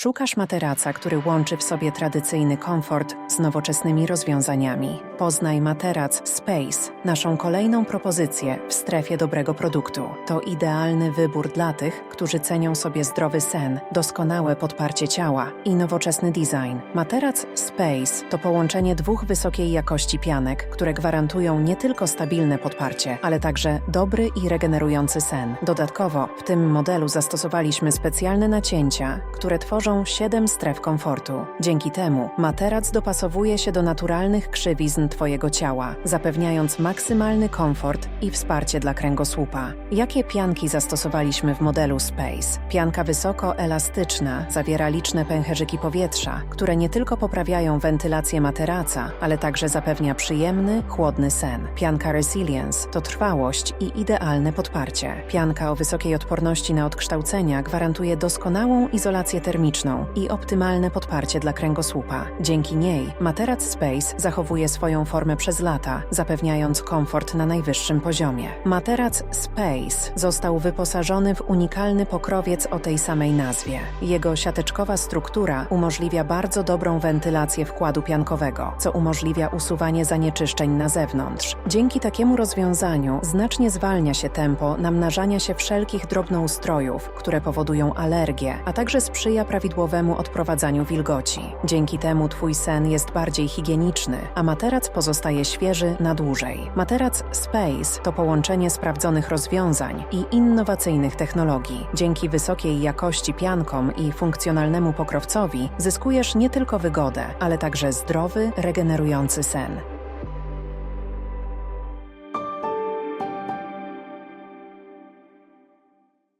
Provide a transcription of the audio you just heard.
Szukasz materaca, który łączy w sobie tradycyjny komfort z nowoczesnymi rozwiązaniami. Poznaj materac Space, naszą kolejną propozycję w strefie dobrego produktu. To idealny wybór dla tych, którzy cenią sobie zdrowy sen, doskonałe podparcie ciała i nowoczesny design. Materac Space to połączenie dwóch wysokiej jakości pianek, które gwarantują nie tylko stabilne podparcie, ale także dobry i regenerujący sen. Dodatkowo w tym modelu zastosowaliśmy specjalne nacięcia, które tworzą 7 stref komfortu. Dzięki temu materac dopasowuje się do naturalnych krzywizn Twojego ciała, zapewniając maksymalny komfort i wsparcie dla kręgosłupa. Jakie pianki zastosowaliśmy w modelu Space? Pianka wysoko-elastyczna zawiera liczne pęcherzyki powietrza, które nie tylko poprawiają wentylację materaca, ale także zapewnia przyjemny, chłodny sen. Pianka Resilience to trwałość i idealne podparcie. Pianka o wysokiej odporności na odkształcenia gwarantuje doskonałą izolację termiczną i optymalne podparcie dla kręgosłupa. Dzięki niej materac Space zachowuje swoją formę przez lata, zapewniając komfort na najwyższym poziomie. Materac Space został wyposażony w unikalny pokrowiec o tej samej nazwie. Jego siateczkowa struktura umożliwia bardzo dobrą wentylację wkładu piankowego, co umożliwia usuwanie zanieczyszczeń na zewnątrz. Dzięki takiemu rozwiązaniu znacznie zwalnia się tempo namnażania się wszelkich drobnoustrojów, które powodują alergie, a także sprzyja prawidłowemu odprowadzaniu wilgoci. Dzięki temu Twój sen jest bardziej higieniczny, a materac pozostaje świeży na dłużej. Materac Space to połączenie sprawdzonych rozwiązań i innowacyjnych technologii. Dzięki wysokiej jakości piankom i funkcjonalnemu pokrowcowi zyskujesz nie tylko wygodę, ale także zdrowy, regenerujący sen.